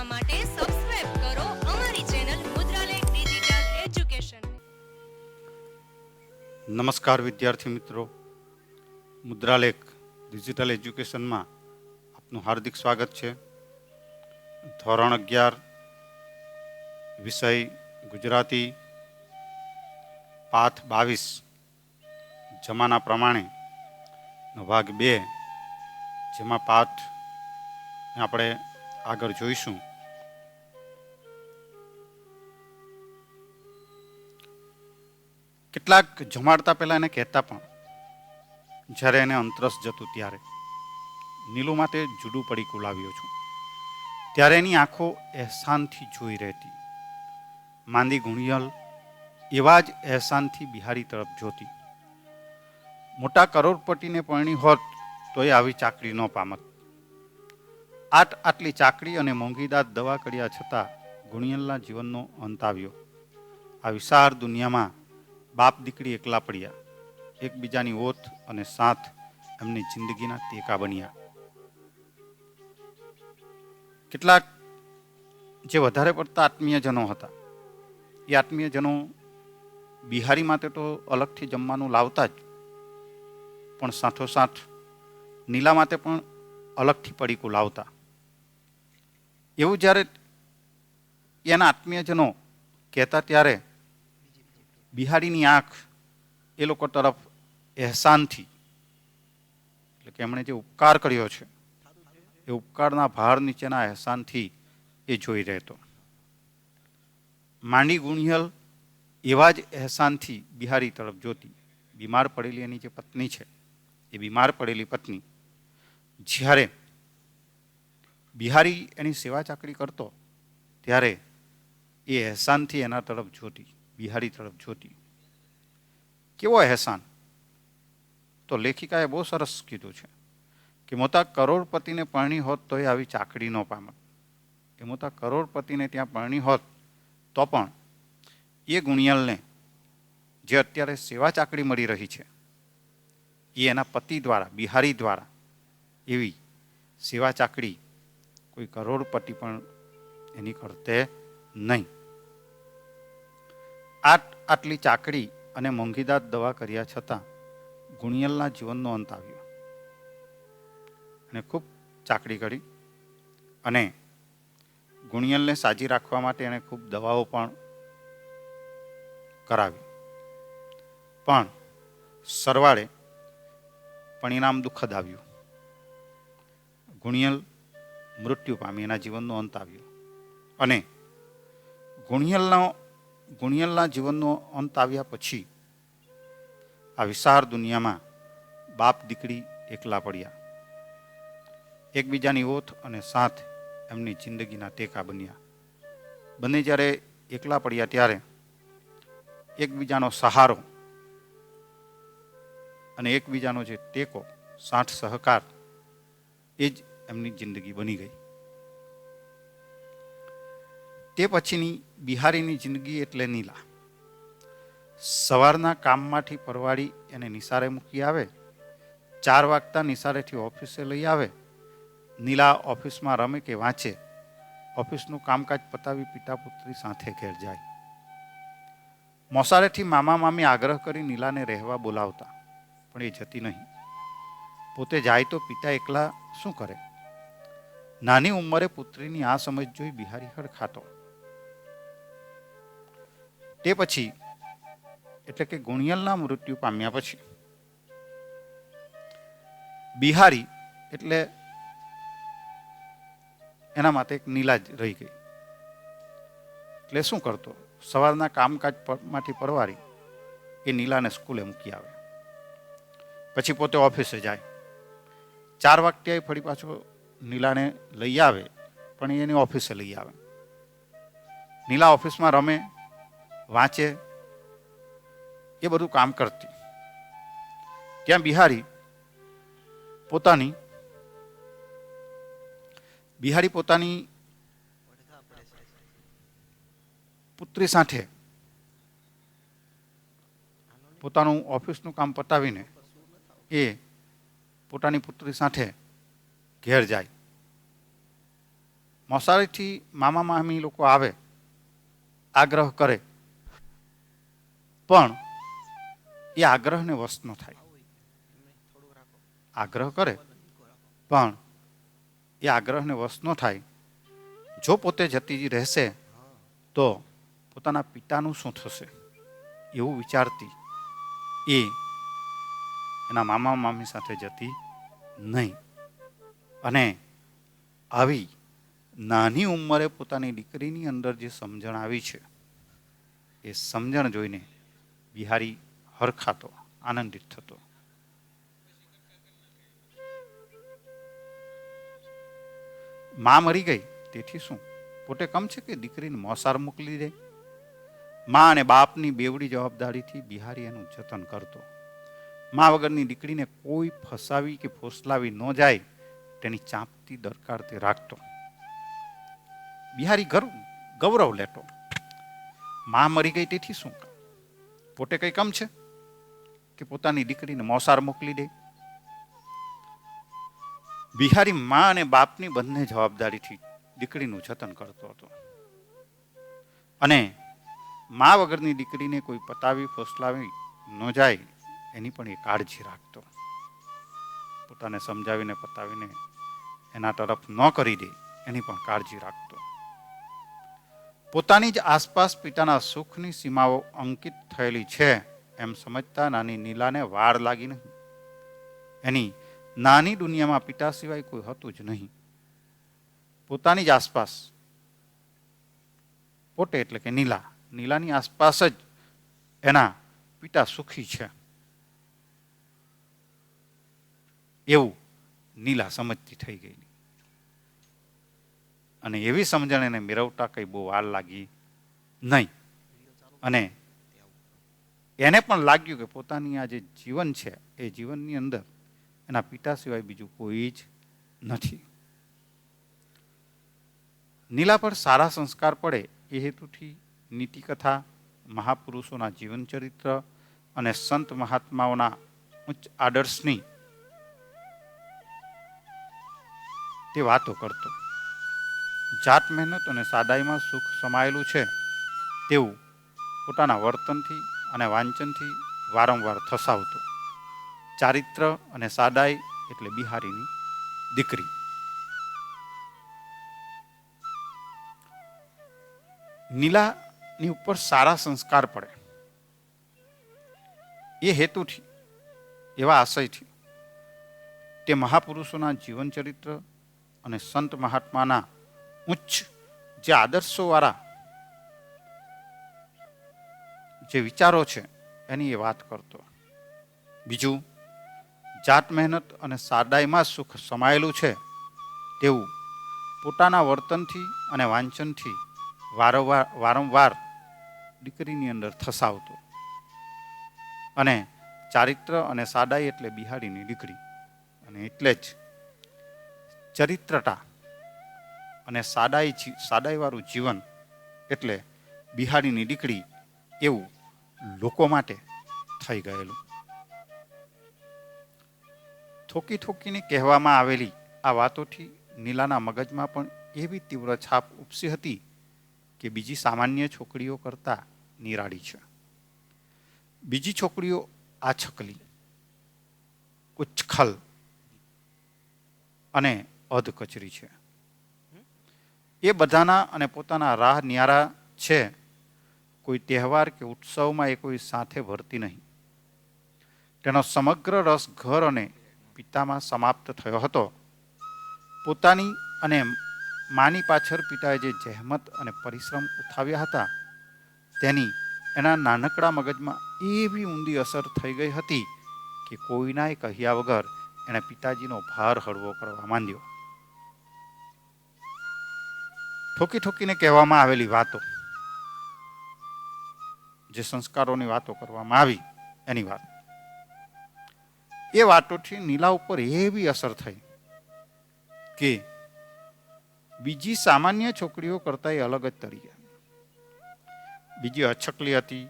જોવા માટે સબસ્ક્રાઇબ કરો અમારી ચેનલ મુદ્રાલેખ ડિજિટલ એજ્યુકેશન નમસ્કાર વિદ્યાર્થી મિત્રો. મુદ્રાલેખ ડિજિટલ એજ્યુકેશનમાં આપનું હાર્દિક સ્વાગત છે. ધોરણ અગિયાર, વિષય ગુજરાતી, પાઠ બાવીસ, જમાના પ્રમાણે ભાગ બે, જેમાં પાઠ આપણે આગળ જોઈશું. કેટલાક જમાડતા પહેલાં એને કહેતા પણ, જ્યારે એને અંતરસ જતું ત્યારે, નીલુ માટે જુડું પડી કુલાવ્યો છું. ત્યારે એની આંખો અહેસાનથી જોઈ રહેતી. માંદી ગુણિયલ એવા જ એહસાનથી બિહારી તરફ જોતી. મોટા કરોડપતિને પરણી હોત, તોય આવી ચાકરી ન પામત. આટ આટલી ચાકરી અને મોંઘીદાર દવા કર્યા છતાં ગુણિયલના જીવનનો અંત આવ્યો. આ વિશાળ દુનિયામાં બાપ દીકરી એકલા પડ્યા એકબીજાની ઓથ અને સાથ એમની જિંદગીના ટેકા બન્યા. કેટલાક જે વધારે પડતા આત્મીયજનો હતા, એ આત્મીયજનો બિહારી માટે તો અલગથી જમવાનું લાવતા જ, પણ સાથોસાથ નીલા માટે પણ અલગથી પડીકું લાવતા. એવું જ્યારે એના આત્મીયજનો કહેતા ત્યારે બિહારીની આંખ એ લોકો તરફ એહસાનથી એટલે કે એમણે જે ઉપકાર કર્યો છે, એ ઉપકારના ભાર નીચેના અહેસાનથી એ જોઈ રહેતો. માંડી ગુણિયલ એવા જ અહેસાનથી બિહારી તરફ જોતી. બીમાર પડેલી એની જે પત્ની છે, એ બીમાર પડેલી પત્ની, જ્યારે બિહારી એની સેવા ચાકરી કરતો, ત્યારે એ અહેસાનથી એના તરફ જોતી. બિહારી તરફ જોતી. કેવો અહેસાન તો લેખિકાએ બહુ સરસ કીધું છે કે મોટા કરોડપતિને પરણી હોત તો એ આવી ચાકડી ન પામત. એ મોટા કરોડપતિને ત્યાં પરણી હોત તો પણ એ ગુણિયલને જે અત્યારે સેવા ચાકડી મળી રહી છે, એ એના પતિ દ્વારા, બિહારી દ્વારા એવી સેવા ચાકડી કોઈ કરોડપતિ પણ એની કરતે નહીં. આટ આટલી ચાકડી અને મોંઘીદાર દવા કર્યા છતાં ગુણિયલના જીવનનો અંત આવ્યો. અને ખૂબ ચાકડી કરી અને ગુણિયલને સાજી રાખવા માટે એણે ખૂબ દવાઓ પણ કરાવી. પણ સરવાળે પરિણામ દુઃખદ આવ્યું. ગુણિયલ મૃત્યુ પામી, એના જીવનનો અંત આવ્યો. અને ગુણિયલનો ગુણિયલના જીવનનો અંત આવ્યા પછી આ વિશાળ દુનિયામાં બાપ દીકરી એકલા પડ્યા. એકબીજાની ઓથ અને સાથ એમની જિંદગીના ટેકા બન્યા. બંને જ્યારે એકલા પડ્યા ત્યારે એકબીજાનો સહારો અને એકબીજાનો જે ટેકો સાઠ સહકાર, એ જ એમની જિંદગી બની ગઈ. તે પછીની બિહારીની જિંદગી એટલે નીલા. સવારના કામમાંથી પરવાડી એને નિસારે મૂકી આવે, ચાર વાગતા નિસારેથી ઓફિસે લઈ આવે, નીલા ઓફિસમાં રમે કે વાંચે, ઓફિસનું કામકાજ પતાવી પિતા પુત્રી સાથે ઘેર જાય. મોસારેથી મામા મામી આગ્રહ કરી નીલાને રહેવા બોલાવતા, પણ એ જતી નહીં. પોતે જાય તો પિતા એકલા શું કરે? નાની ઉંમરે પુત્રીની આ સમજ જોઈ બિહારી હડખાતો. તે પછી, એટલે કે ગુણિયલના મૃત્યુ પામ્યા પછી, બિહારી એટલે એના માટે એક નીલા જ રહી ગઈ. એટલે શું કરતો? સવારના કામકાજમાંથી પરવારી એ નીલાને સ્કૂલે મૂકી આવે. પછી પોતે ઓફિસે જાય. ચાર વાગતે ફરી પાછો નીલાને લઈ આવે, પણ એની ઓફિસે લઈ આવે. નીલા ઓફિસમાં રમે વાંચે, એ બધું કામ કરતી. ત્યાં બિહારી પોતાની બિહારી પોતાની પુત્રી સાથે પોતાનું ઓફિસનું કામ પતાવીને એ પોતાની પુત્રી સાથે ઘેર જાય. મોસારીથી મામા મામી લોકો આવે, આગ્રહ કરે પણ એ આગ્રહને વશ ન થાય. આગ્રહ કરે, પણ એ આગ્રહને વશ ન થાય. જો પોતે જતી રહેશે, તો પોતાના પિતાનું શું થશે? એવું વિચારતી એ એના મામા મામી સાથે જતી નહીં. અને આવી નાની ઉંમરે પોતાની દીકરીની અંદર જે સમજણ આવી છે, એ સમજણ જોઈને બિહારી હરખાતો, આનંદિત થતો. મા મરી ગઈ, તેથી શું? પોતે કમ છે કે દીકરીને મોસાર મોકલી દે? મા અને બાપની બેવડી જવાબદારીથી બિહારી એનું જતન કરતો. મા વગરની દીકરીને કોઈ ફસાવી કે ફોસલાવી ન જાય, તેની ચાંપતી દરકાર તે રાખતો. બિહારી ગર્વ ગૌરવ લેતો. મા મરી ગઈ, તેથી શું? પોતે કઈ કમ છે? કે પોતાની દીકરીને મોસાર મોકલી દે? બિહારી મા અને બાપની બંને જવાબદારીથી દીકરીનું જતન કરતો હતો. અને મા વગરની દીકરીને કોઈ પતાવી ફોસલાવી ન જાય એની પણ એ કાળજી રાખતો. પોતાને સમજાવીને પતાવીને એના તરફ ન કરી દે એની પણ કાળજી રાખતો. પોતાની જ આસપાસ પિતાના સુખની સીમાઓ અંકિત થયેલી છે, એમ સમજતા નાની નીલાને વાર લાગી નહીં. એની નાની દુનિયામાં પિતા સિવાય કોઈ હતું જ નહીં. પોતાની જ આસપાસ, પોતે એટલે કે નીલા, નીલાની આસપાસ જ એના પિતા સુખી છે. એવું નીલા સમજતી થઈ ગઈ અને એવી સમજણ એને મેળવતા કંઈ બહુ વાર લાગી નહીં. અને એને પણ લાગ્યું કે પોતાની આ જે જીવન છે, એ જીવનની અંદર એના પિતા સિવાય બીજું કોઈ જ નથી. નીલા પર સારા સંસ્કાર પડે એ હેતુથી નીતિકથા, મહાપુરુષોના જીવન ચરિત્ર અને સંત મહાત્માઓના ઉચ્ચ આદર્શની તે વાતો કરતો. જાત મહેનત અને સાદાઈમાં સુખ સમાયેલું છે તેવું પોતાના વર્તનથી અને વાંચનથી વારંવાર થસાવતું. ચારિત્ર અને સાદાઈ એટલે બિહારીની દીકરી. નીલાની ઉપર સારા સંસ્કાર પડે. એ હેતુથી એવા આશયથી તે મહાપુરુષોના જીવન ચરિત્ર અને સંત મહાત્માના ઉચ્ચ જે આદર્શોવાળા જે વિચારો છે, એની એ વાત કરતો. બીજું, જાત મહેનત અને સાદાઈમાં સુખ સમાયેલું છે તેવું પોતાના વર્તનથી અને વાંચનથી વારંવાર વારંવાર દીકરીની અંદર થસાવતો. અને ચારિત્ર અને સાદાઈ એટલે બિહારીની દીકરી. અને એટલે જ ચરિત્રતા અને સાદાઈ સાદાઈવાળું જીવન એટલે બિહારીની દીકરી એવું લોકો માટે થઈ ગયેલું. થોકી થોકીને કહેવામાં આવેલી આ વાતોથી નીલાના મગજમાં પણ એવી તીવ્ર છાપ ઉપસી હતી કે બીજી સામાન્ય છોકરીઓ કરતાં નિરાળી છે. બીજી છોકરીઓ આ છકલી ઉચ્છખલ અને અધકચરી છે. એ બધાના અને પોતાના રાહ ન્યારા છે. કોઈ તહેવાર કે ઉત્સવમાં એ કોઈ સાથે ભરતી નહીં. તેનો સમગ્ર રસ ઘર અને પિતામાં સમાપ્ત થયો હતો. પોતાની અને માની પાછળ પિતાએ જે જહેમત અને પરિશ્રમ ઉઠાવ્યા હતા, તેની એના નાનકડા મગજમાં એવી ઊંડી અસર થઈ ગઈ હતી કે કોઈનાએ કહ્યા વગર એણે પિતાજીનો ભાર હળવો કરવા માંડ્યો. ઠોકી ઠોકીને કહેવામાં આવેલી વાતો. જે સંસ્કારોની વાતો કરવામાં આવી, એની વાત. એ વાતોથી નીલા ઉપર એવી અસર થઈ કે બીજી સામાન્ય છોકરીઓ કરતા એ અલગ જ તરી બીજી અછકલી હતી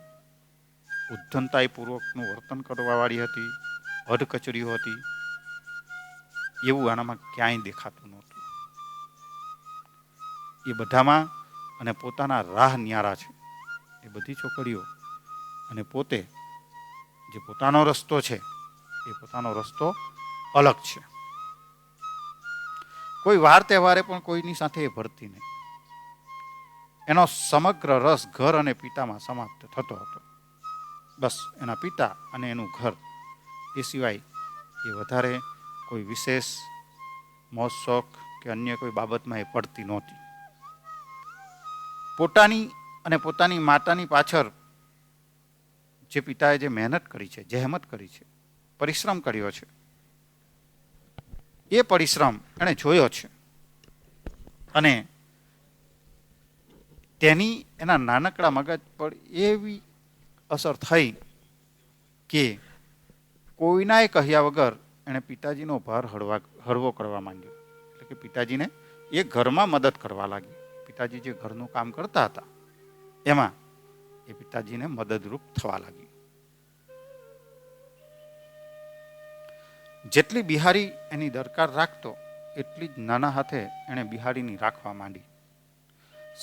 ઉદ્ધનતાઈપૂર્વકનું વર્તન કરવાવાળી હતી અઢકચરીઓ હતી. એવું આનામાં ક્યાંય દેખાતું નહોતું. એ બધામાં અને પોતાના રાહ ન્યારા છે. એ બધી છોકરીઓ અને પોતે જે પોતાનો રસ્તો છે, એ પોતાનો રસ્તો અલગ છે. કોઈ વાર તહેવારે પણ કોઈની સાથે એ ભરતી નહીં. એનો સમગ્ર રસ ઘર અને પિતામાં સમાપ્ત થતો હતો. બસ એના પિતા અને એનું ઘર. એ સિવાય એ વધારે કોઈ વિશેષ મોજ શોખ કે અન્ય કોઈ બાબતમાં એ પડતી નહોતી. પોતાની અને પોતાની માતાની પાછળ જે પિતાએ જે મહેનત કરી છે જહેમત કરી છે, પરિશ્રમ કર્યો છે, એ પરિશ્રમ એણે જોયો છે. અને તેની એના નાનકડા મગજ પર એવી અસર થઈ કે કોઈનાએ કહ્યા વગર એણે પિતાજીનો ભાર હળવા, હળવો કરવા માંગ્યો એટલે કે પિતાજીને એ ઘરમાં મદદ કરવા લાગી. પિતાજી જે ઘરનું કામ કરતા હતા, એમાં એ પિતાજીને મદદરૂપ થવા લાગી. જેટલી બિહારી એની દરકાર રાખતો, એટલી જ નાના હાથે એણે બિહારીની રાખવા માંડી.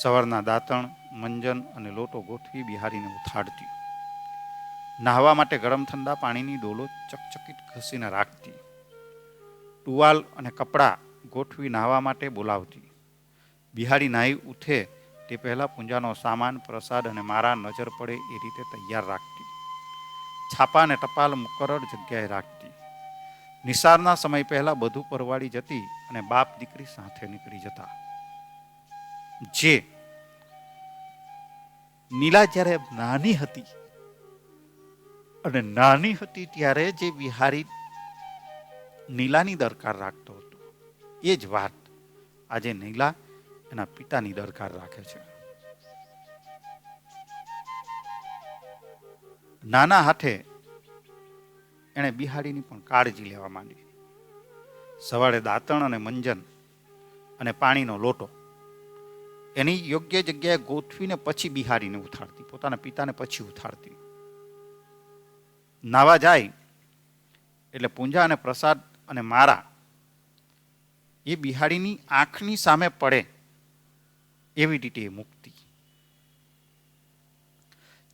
સવારના દાંતણ, મંજન અને લોટો ગોઠવી બિહારીને ઉથાડતી. નાહવા માટે ગરમ ઠંડા પાણીની ડોલો ચકચકિત ઘસીને રાખતી. ટુવાલ અને કપડાં ગોઠવી નાહવા માટે બોલાવતી. બિહારી નાહી ઉઠે તે પહેલાં પૂંજાનો સામાન, પ્રસાદ અને મારા નજર પડે એ રીતે તૈયાર રાખતી. છાપા અને ટપાલ મુકરર જગ્યાએ રાખતી. નિસારના સમય પહેલાં બધું પરવાડી જતી અને બાપ દીકરી સાથે નીકળી જતા. જે નીલા જ્યારે નાની હતી અને નાની હતી ત્યારે જે બિહારી નીલાની દરકાર રાખતો હતો. એ જ વાત આજે નીલા એના પિતાની દરકાર રાખે છે. નાના હાથે એણે બિહારીની પણ કાળજી લેવા માંડી. સવારે દાંતણ અને મંજન અને પાણીનો લોટો એની યોગ્ય જગ્યાએ ગોઠવીને પછી બિહારીને ઉથાડતી પોતાના પિતાને પછી ઉથાડતી નાવા જાય એટલે પૂંજા અને પ્રસાદ અને મારા એ બિહારીની આંખની સામે પડે એવી રીતે એ મૂકતી.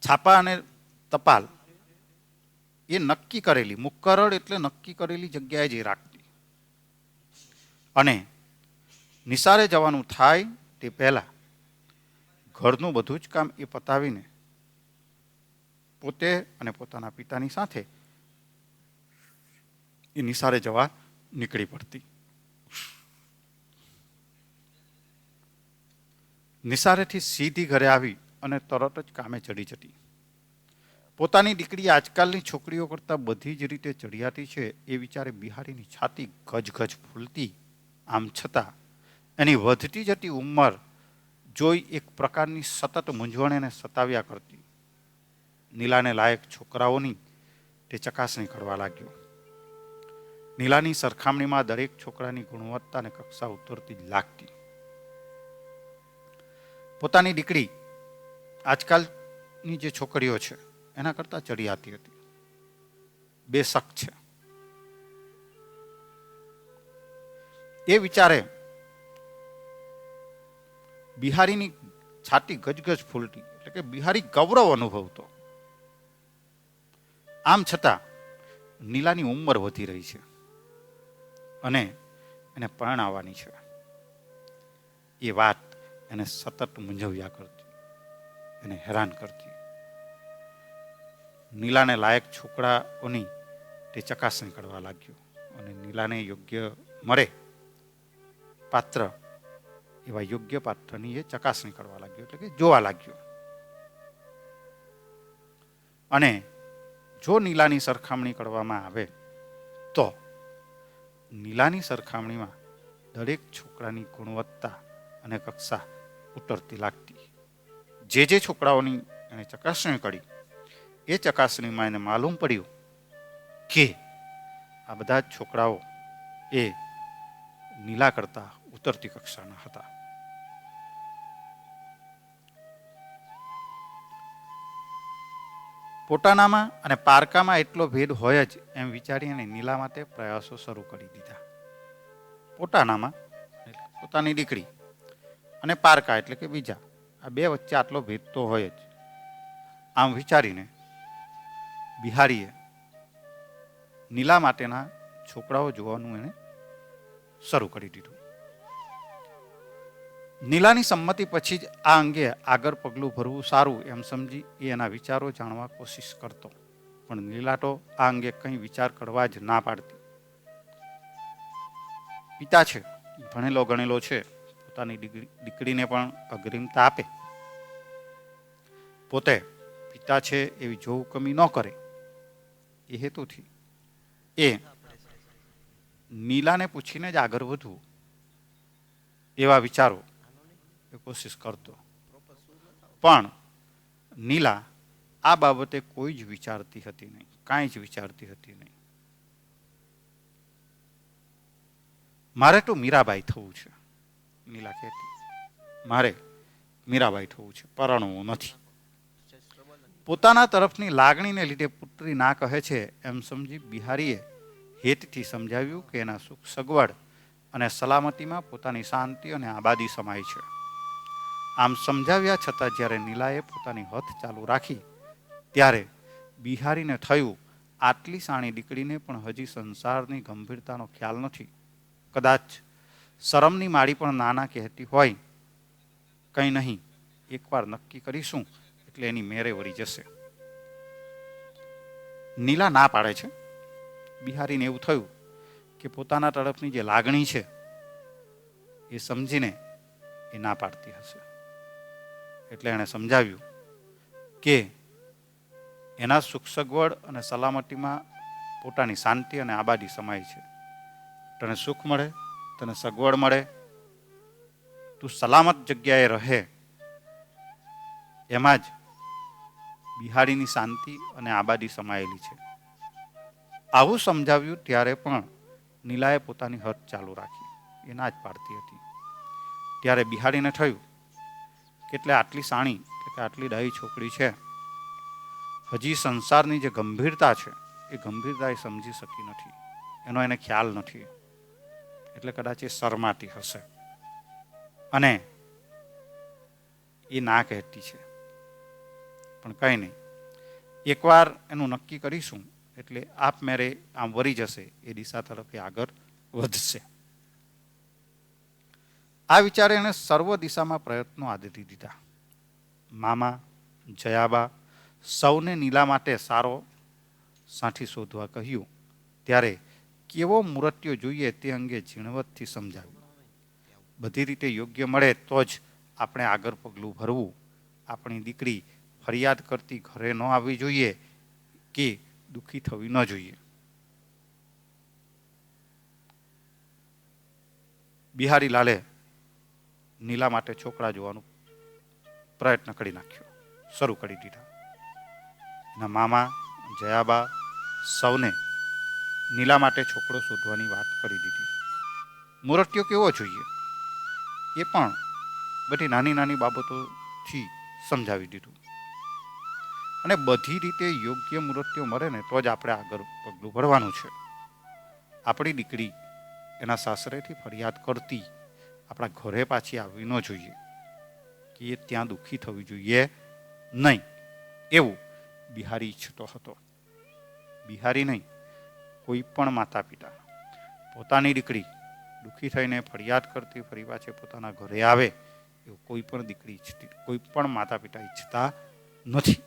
છાપા અને ટપાલ એ નક્કી કરેલી મુક્કરળ એટલે નક્કી કરેલી જગ્યાએ જ રાખતી. અને નિસારે જવાનું થાય તે પહેલાં ઘરનું બધું જ કામ એ પતાવીને પોતે અને પોતાના પિતાની સાથે એ નિસારે જવા નીકળી પડતી. નિસારેથી સીધી ઘરે આવી અને તરત જ કામે ચડી જતી. પોતાની દીકરી આજકાલની છોકરીઓ કરતાં બધી જ રીતે ચડિયાતી છે એ વિચારે બિહારીની છાતી ગજગજ ફૂલતી. આમ છતાં, એની વધતી જતી ઉંમર જોઈ એક પ્રકારની સતત મૂંઝવણ એને સતાવ્યા કરતી. નીલાને લાયક છોકરાઓની તે ચકાસણી કરવા લાગ્યો. નીલાની સરખામણીમાં દરેક છોકરાની ગુણવત્તા અને કક્ષા ઉતરતી જ લાગતી. પોતાની દીકરી આજકાલની જે છોકરીઓ છે, એના કરતાં ચડિયાતી હતી. બેશક છે. એ વિચારે બિહારીની છાતી ગજગજ ફૂલતી એટલે કે બિહારી ગૌરવ અનુભવતો. આમ છતાં નીલાની ઉંમર વધી રહી છે અને એને પરણાવવાની છે. એ વાત એને સતત મૂંઝવ્યા કરતી. એને હેરાન કરતી. નીલાને લાયક છોકરાઓની તે ચકાસણી કરવા લાગ્યો અને નીલાને યોગ્ય મળે પાત્ર એવા યોગ્ય પાત્રની એ ચકાસણી કરવા લાગ્યો એટલે કે જોવા લાગ્યો. અને જો નીલાની સરખામણી કરવામાં આવે તો નીલાની સરખામણીમાં દરેક છોકરાની ગુણવત્તા અને કક્ષા ઉતરતી લાગતી. જે જે છોકરાઓની એણે ચકાસણી કરી, એ ચકાસણીમાં એને માલુમ પડ્યું કે આ બધા જ છોકરાઓ એ નીલા કરતા ઉતરતી કક્ષાના હતા. પોતાનામાં અને પારકામાં એટલો ભેદ હોય જ એમ વિચારી અને નીલા માટે પ્રયાસો શરૂ કરી દીધા. પોતાનામાં પોતાની દીકરી અને પારકા એટલે કે બીજા. આ બે વચ્ચે આટલો ભેદ તો હોય જ. આમ વિચારીને બિહારીએ નીલા માટેના છોકરાઓ જોવાનું એણે શરૂ કરી દીધું. નીલાની સંમતિ પછી જ આ અંગે આગળ પગલું ભરવું સારું એમ સમજી એ એના વિચારો જાણવા કોશિશ કરતો. પણ નીલા તો આ અંગે કંઈ વિચાર કરવા જ ના પાડતી. પિતા છે, ભણેલો ગણેલો છે. પોતાની દીકરીને પણ અગ્રિમતા આપે. પોતે પિતા છે એવી જોવું કમી ન કરે. એ હેતુથી એ નીલાને પૂછીને જ આગળ વધવું. એવા વિચારો એ કોશિશ કરતો. પણ નીલા આ બાબતે કોઈ જ વિચારતી હતી નહીં, કાંઈ જ વિચારતી હતી નહીં. મારે તો મીરાબાઈ થવું છે. નીલા કહેતી. મારે મીરાબાઈ થવું છે, પરણવું નથી. પોતાના તરફની લાગણીને લીધે પુત્રી ના કહે છે, એમ સમજી બિહારીએ હેતથી સમજાવ્યું કે એના સુખ સગવડ અને સલામતીમાં પોતાની શાંતિ અને આબાદી સમાય છે. આમ સમજાવ્યા છતાં જ્યારે નીલાએ પોતાની હથ ચાલુ રાખી, ત્યારે બિહારીને થયું, આટલી સાણી દીકરીને પણ હજી સંસારની ગંભીરતાનો ખ્યાલ નથી. કદાચ શરમની માળી પણ નાના કહેતી હોય. કંઈ નહીં, એકવાર નક્કી કરીશું, એટલે એની મેરે વળી જશે. નીલા ના પાડે છે. બિહારીને એવું થયું કે પોતાના તરફની જે લાગણી છે, એ સમજીને એ ના પાડતી હશે. એટલે એણે સમજાવ્યું કે એના સુખ સગવડ અને સલામતીમાં પોતાની શાંતિ અને આબાદી સમાય છે. તને સુખ મળે તને સગવડ મળે, તું સલામત જગ્યાએ રહે. એમાં જ બિહારીની શાંતિ અને આબાદી સમાયેલી છે. આવું સમજાવ્યું ત્યારે પણ નીલાએ પોતાની હદ ચાલુ રાખી. એ ના જ પાડતી હતી. ત્યારે બિહારીને થયું, કેટલે આટલી સાણી કે આટલી ડાહી છોકરી છે. હજી સંસારની જે ગંભીરતા છે, એ ગંભીરતા એ સમજી શકી નથી. એનો એને ખ્યાલ નથી. એટલે કદાચ એ શરમાતી હશે. અને એ ના કહેતી છે. પણ કંઈ નહીં. એકવાર એનું નક્કી કરીશું, એટલે આપમેરે આમ વરી જશે, એ દિશા તરફ આગળ વધશે. આ વિચારે એણે સર્વ દિશામાં પ્રયત્નો આદરી દીધા. મામા, જયાબા, સૌને નીલા માટે સારો સાથી શોધવા કહ્યું. ત્યારે કેવો મૂર્તિઓ જોઈએ તે અંગે ઝીણવટથી સમજાવ્યું. બધી રીતે યોગ્ય મળે તો જ આપણે આગળ પગલું ભરવું. આપણી દીકરી ફરિયાદ કરતી ઘરે ન આવવી જોઈએ કે દુઃખી થવી ન જોઈએ. બિહારી લાલે નીલા માટે છોકરા જોવાનું પ્રયત્ન કરી નાખ્યો. શરૂ કરી દીધા. એના મામા, જયાબા, સૌને નીલા માટે છોકરો શોધવાની વાત કરી દીધી. મૂર્ત્યો કેવો જોઈએ? એ પણ બધી નાની નાની બાબતોથી સમજાવી દીધું. અને બધી રીતે યોગ્ય મૂર્તિઓ મળે ને તો જ આપણે આગળ પગલું ભરવાનું છે. આપણી દીકરી એના સાસરેથી ફરિયાદ કરતી આપણા ઘરે પાછી આવવી ન જોઈએ. કે એ ત્યાં દુઃખી થવી જોઈએ નહીં. એવું? બિહારી ઈચ્છતો હતો. બિહારી નહીં. કોઈ પણ માતા પિતા પોતાની દીકરી દુઃખી થઈને ફરિયાદ કરતી ફરી પાછે પોતાના ઘરે આવે એવું કોઈ પણ દીકરી ઈચ્છતી કોઈ પણ માતા પિતા ઈચ્છતા નથી.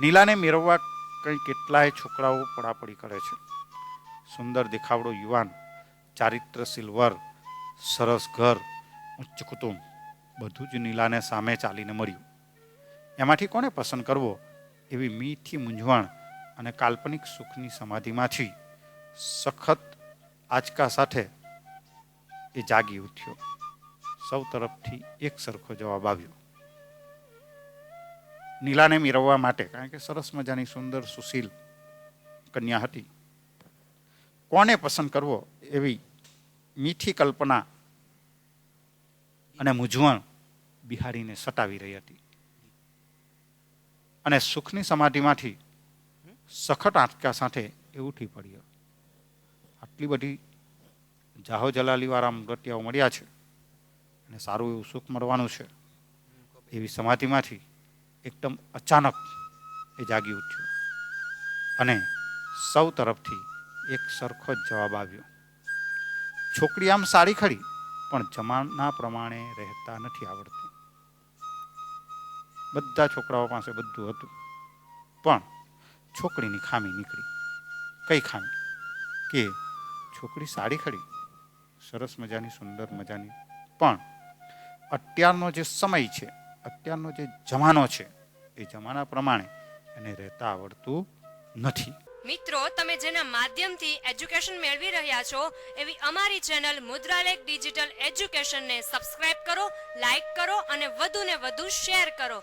નીલાને મેળવવા કંઈ કેટલાય છોકરાઓ પડાપડી કરે છે. સુંદર દેખાવડો યુવાન ચારિત્રશીલ વર સરસ ઘર, ઉચ્ચ કુટુંબ, બધું જ નીલાને સામે ચાલીને મળ્યું. એમાંથી કોને પસંદ કરવો? એવી મીઠી મૂંઝવણ અને કાલ્પનિક સુખની સમાધિમાંથી સખત આંચકા સાથે એ જાગી ઉઠ્યો. સૌ તરફથી એક સરખો જવાબ આવ્યો. નીલાને મેળવવા માટે, કારણ કે સરસ મજાની સુંદર સુશીલ કન્યા હતી. કોને પસંદ કરવો એવી મીઠી કલ્પના અને મૂંઝવણ બિહારીને સતાવી રહી હતી. અને સુખની સમાધિમાંથી સખત આંચકા સાથે એ ઉઠી પડ્યો. આટલી બધી જાહો જલાલીવાળા મૃત્યાઓ મળ્યા છે અને સારું એવું સુખ મળવાનું છે. એવી સમાધિમાંથી એકદમ અચાનક એ જાગી ઉઠ્યો અને સૌ તરફથી એક સરખો જ જવાબ આવ્યો. છોકરી આમ સારી ખરી, પણ જમાના પ્રમાણે રહેતા નથી આવડતું. બધા છોકરાઓ પાસે બધું હતું. પણ છોકરીની ખામી નીકળી. કઈ ખામી? કે છોકરી સારી ખરી. સરસ મજાની, સુંદર મજાની. પણ અત્યારનો જે સમય છે, અત્યારનો જે જમાનો છે, એ જમાના પ્રમાણે એને રહેતા આવડતું નથી. મિત્રો, તમે જેના માધ્યમથી એજ્યુકેશન મેળવી રહ્યા છો, એવી અમારી ચેનલ મુદ્રાલેખ ડિજિટલ એજ્યુકેશનને સબસ્ક્રાઇબ કરો લાઈક કરો અને વધુને વધુ શેર કરો.